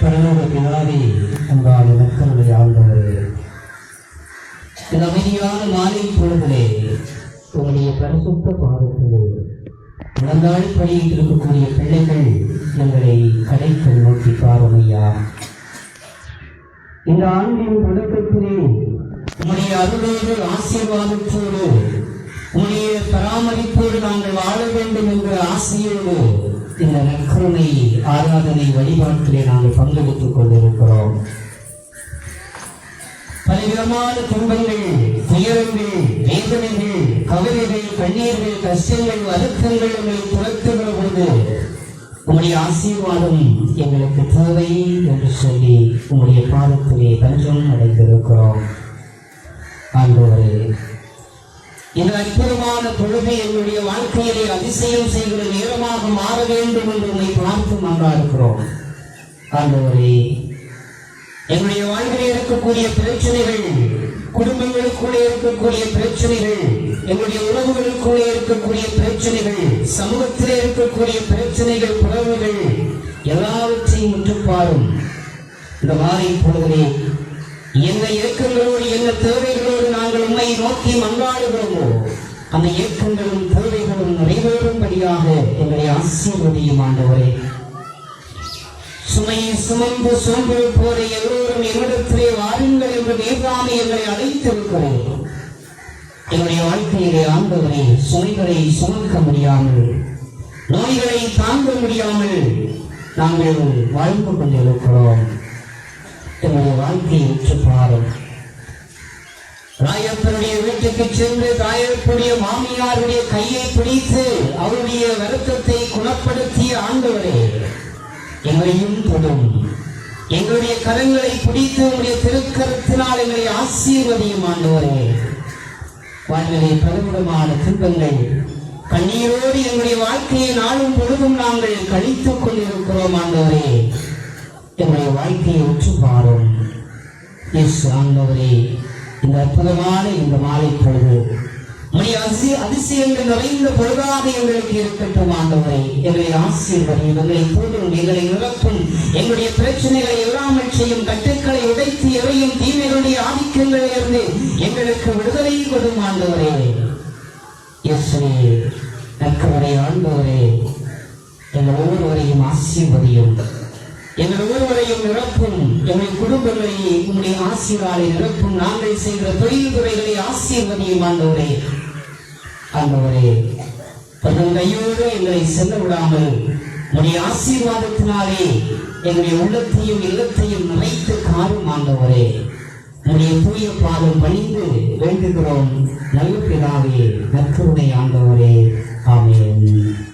பரலோக பிதாவே அன்பான மக்களுடைய ஆண்டவரே இந்த அமைதியான மாலை பொழுதிலே உங்களுடைய பரிசுத்த பாதத்திலே நடந்தாள் படியில் இருக்கக்கூடிய பிள்ளைகள் எங்களை கடைக்கல் நோக்கி பாருமையா. இந்த ஆண்டின் தொடக்கத்திலே உம்முடைய அருளோடு ஆசீர்வாதத்தோடு உம்முடைய பராமரிப்போடு நாங்கள் வாழ வேண்டும் என்ற ஆசையோடு இந்த நற்கருணை ஆராதனை வழிபாட்டிலே நாங்கள் பங்கெடுத்துக் கொண்டிருக்கிறோம். பலவிதமான துன்பங்கள் துயரங்கள் வேதனைகள் கவலைகள் கண்ணீர்கள் கஷ்டங்கள் வருத்தங்கள் உங்களை துரத்துகிற பொழுது உங்களுடைய ஆசீர்வாதம் எங்களுக்கு தேவை என்று சொல்லி உங்களுடைய பாதத்திலே தஞ்சம் அடைந்திருக்கிறோம். ஆண்டவரே இந்த அற்புதமான பொழுது என்னுடைய வாழ்க்கையிலே அதிசயம் செய்கிற நேரமாக மாற வேண்டும் என்று உங்களை பார்த்து மன்றாடுகிறோம். ஆண்டவரே எங்களுடைய வாழ்வில் இருக்கக்கூடிய பிரச்சனைகள் குடும்பங்களுக்குள்ளே இருக்கக்கூடிய பிரச்சனைகள் எங்களுடைய உறவுகளுக்குள்ளே இருக்கக்கூடிய பிரச்சனைகள் சமூகத்திலே இருக்கக்கூடிய பிரச்சனைகள் உறவுகள் எல்லாவற்றையும் முற்றுப்பாரும் இந்த மாலை பொழுதிலே என்ன இயக்கங்களோடு என்ன தேவைகளோடு நோக்கி மன்றாடுகிறோமோ அந்த ஏற்றங்களும் தேவைகளும் நிறைவேறும்படியாக எங்களை ஆசீர்வதியும் ஆண்டவரே. சுமையை சுமந்து சோம்பு போல எல்லோரும் என்னிடத்திலே வாருங்கள் என்று நேர்காமி எங்களை அழைத்திருக்கிறேன் எங்களுடைய வாழ்க்கையிலே ஆண்டவரை சுமைகளை சுமக்க முடியாமல் நோய்களை தாங்க முடியாமல் நாங்கள் வாழ்ந்து கொண்டிருக்கிறோம். எங்களுடைய வாழ்க்கையை உற்று பாருங்கள் ராயப்பனுடைய வீட்டுக்கு சென்று ராயப்பனுடைய மாமியாருடைய கையை பிடித்து அவருடைய வருத்தத்தை குணப்படுத்திய ஆண்டவரே எங்களையும் தொடும். எங்களுடைய கரங்களை பிடித்து உங்களுடைய திருக்கரத்தினால் எங்களை ஆசீர்வதியும் ஆண்டவரே. வாழ்நிலை பலவிடமான துன்பங்கள். கண்ணீரோடு எங்களுடைய வாழ்க்கையை நாளும் பொழுதும் நாங்கள் கழித்துக் கொண்டிருக்கிறோம் ஆண்டவரே. எங்களுடைய வாழ்க்கையை உற்று பாரும் எஸ் ஆண்டவரே. இந்த அற்புதமான இந்த மாலை பொழுது. உடைய அதிசய அதிசயங்கள் நிறைந்த பொழுதாக எங்களுக்கு இருக்கட்டும் ஆண்டவரை. எங்களை ஆசீர்வதியும் எங்களை போதும் எங்களை நிரப்பும். எங்களுடைய பிரச்சனைகளை இல்லாமல் செய்யும் கட்டுக்களை உடைத்து எவையும் தீமைகளுடைய ஆதிக்கங்களில் இருந்து எங்களுக்கு விடுதலை கொடும் ஆண்டவரே. இயேசுவே நற்கவரை ஆண்டவரே. எங்கள் ஒவ்வொருவரையும் ஆசீர்வதியும். எங்கள் ஒவ்வொருவரையும் நிரப்பும் எங்கள் குடும்பங்களை உங்களுடைய ஆசீர்வாலை நிரப்பும் நாங்கள் செய்கிற தொழில் துறைகளை ஆசீர்வதியும் ஆண்டவரே. ஆண்டவரே தன் கையோடு எங்களை செல்ல விடாமல் உடைய ஆசீர்வாதத்தினாலே எங்களுடைய உள்ளத்தையும் இல்லத்தையும் நிறைத்து காரும் ஆண்டவரே. உடைய தூய பாதம் பணிந்து வேண்டுகிறோம். நல்ல பிதாவே நற்கருணை ஆண்டவரே. ஆமென்.